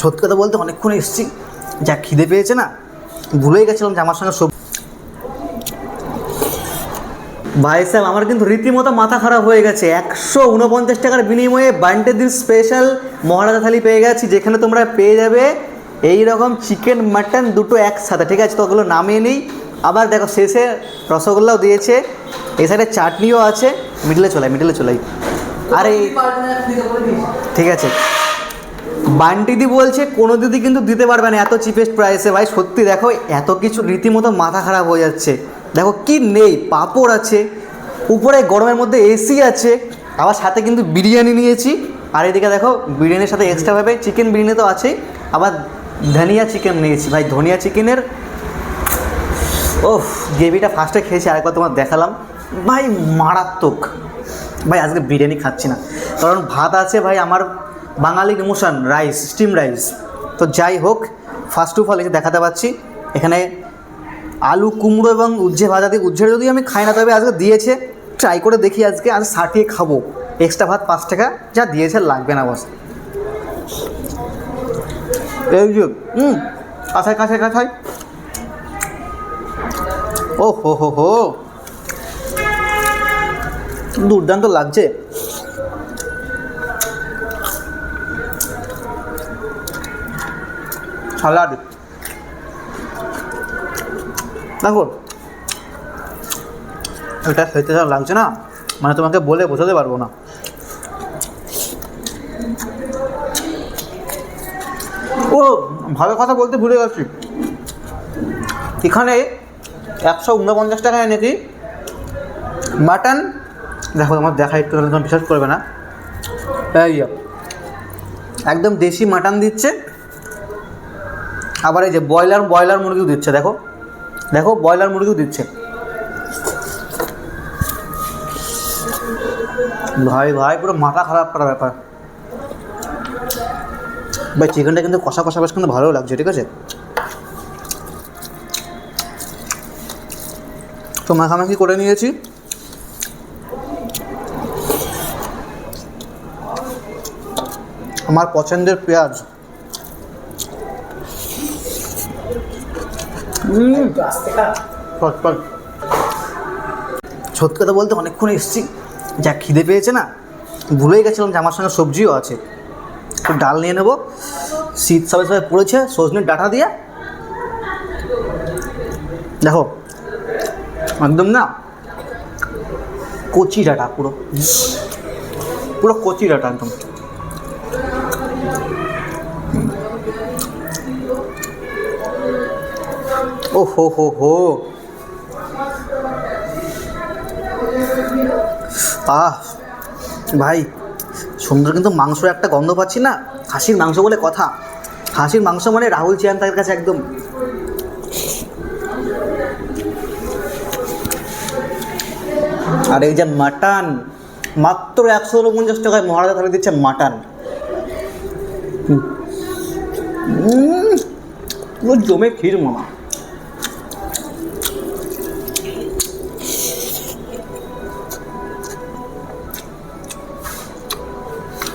সত্যি কথা বলতে অনেকক্ষণ এসেছি। যা খিদে পেয়েছে না ভুলেই গেছিলাম যে আমার সঙ্গে সব ভাই সাহেব আমার কিন্তু রীতিমতো মাথা খারাপ হয়ে গেছে। একশো উনপঞ্চাশ টাকার বিনিময়ে বান্টের দিন স্পেশাল মহারাজা থালি পেয়ে গেছি যেখানে তোমরা পেয়ে যাবে এই রকম চিকেন মাটন দুটো একসাথে ঠিক আছে? তো ওগুলো নামিয়ে নিই। আবার দেখো শেষে রসগোল্লাও দিয়েছে। এই সাইডে চাটনিও আছে। মিডলে চলাই মিডলে চলাই আর ঠিক আছে। বান্টিদি বলছে কোনো দিদি কিন্তু দিতে পারবে না এত চিপেস্ট প্রাইসে ভাই সত্যি দেখো এত কিছু রীতিমতো মাথা খারাপ হয়ে যাচ্ছে। দেখো কি নেই পাঁপড় আছে উপরে গরমের মধ্যে এসি আছে। আবার সাথে কিন্তু বিরিয়ানি নিয়েছি। আর এদিকে দেখো বিরিয়ানির সাথে এক্সট্রাভাবে চিকেন বিরিয়ানি তো আছেই। আবার ধনিয়া চিকেন নিয়েছি। ভাই ধনিয়া চিকেনের ওফ গ্রেভিটা ফার্স্টে খেয়েছি আরেকবার তোমার দেখালাম। ভাই মারাত্মক। ভাই, আজকে বিরিয়ানি খাচ্ছি না। কারণ ভাত আছে ভাই আমার বাঙালি ইমোশন, রাইস, স্টিম রাইস। তো যাই হোক ফার্স্ট অফ অল এসে দেখাতে পাচ্ছি। এখানে আলু কুমড়ো এবং উচ্ছে ভাজা দিয়ে উচ্ছের যদি আমি খাই না, তবে আজকে দিয়েছে। ট্রাই করে দেখি আজকে আজ সাটিয়ে খাব। এক্সট্রা ভাত পাঁচ টাকা, যা দিয়েছে লাগবে না বস এই যে হুম কাছায় কাছায় কাছায় ও হো হো হো। দুর্দান্ত লাগছে। সালাড দেখো, এটা খেতে যা লাগছে না মানে তোমাকে বলে বোঝাতে পারব না। ও, ভালো কথা বলতে ভুলে গেছি। এখানে একশো উনপঞ্চাশ টাকায় নাকি মাটন দেখো, আমার দেখা একটু তোমার বিশ্বাস করবে না। এই একদম দেশি মাটন দিচ্ছে। আবার এই যে ব্রয়লার ব্রয়লার মুরগিও দিচ্ছে, দেখো। দেখো, ব্রয়লার মুরগিও দিচ্ছে। ভাই ভাই, পুরো মাথা খারাপ করা ব্যাপার। ভাই চিকেনটা কিন্তু কষা কষা বেশ কিন্তু ভালো লাগছে, ঠিক আছে? তো মাখামাখি করে নিয়েছি। আমার পছন্দের পেঁয়াজ। সত্যি কথা বলতে অনেকক্ষণ এসেছি যা খিদে পেয়েছে না ভুলেই গেছিলাম যে আমার সঙ্গে সবজিও আছে। একটু ডাল নিয়ে নেব শীত সবাই সবাই পড়েছে সজনের ডাটা দিয়ে। দেখো একদম না কচি ডাটা পুরো। পুরো কচি ডাটা একদম। ও হো হো হো। আহ, ভাই, সুন্দর কিন্তু মাংস একটা গন্ধ পাচ্ছি না। হাসির মাংস বলে কথা। হাসির মাংস মানে রাহুল চিয়ান্তার কাছে একদম। আর এই যে মাটন, মাত্র একশো উনপঞ্চাশ টাকায় মহারাজা থালি দিচ্ছে মাটন। জমে ক্ষীর মামা।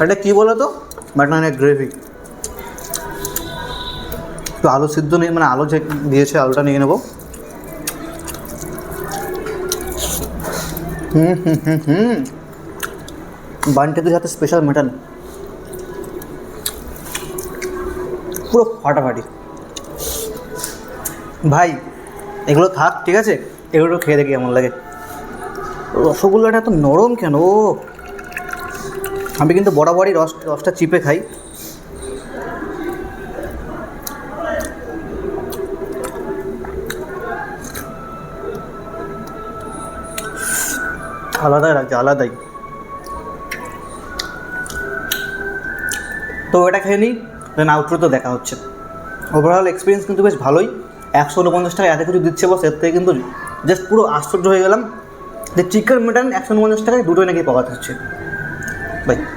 এটা কী বলো তো মাটনের গ্রেভি একটু আলু সিদ্ধ নিয়ে মানে আলু যে দিয়েছে আলুটা নিয়ে নেব। হুম হুম হুম হুম। সাথে স্পেশাল মাটন পুরো ফাটাফাটি। ভাই এগুলো থাক ঠিক আছে? এগুলো খেয়ে দেখি কেমন লাগে। রসগোল্লাটা এত নরম কেন? ও আমি কিন্তু বরাবরই রস, রসটা চিপে খাই। আলাদাই লাগছে, আলাদাই। তো এটা খেয়ে নিই দেন আউটরো তো দেখা হচ্ছে। ওভারঅল এক্সপিরিয়েন্স কিন্তু বেশ ভালোই। একশো উনপঞ্চাশ টাকা এত কিছু দিচ্ছে বস এর থেকে কিন্তু জাস্ট পুরো আশ্চর্য হয়ে গেলাম। যে চিকেন মাটন একশো উনপঞ্চাশ টাকায় দুটোই নাকি পাওয়া যাচ্ছে। bệnh.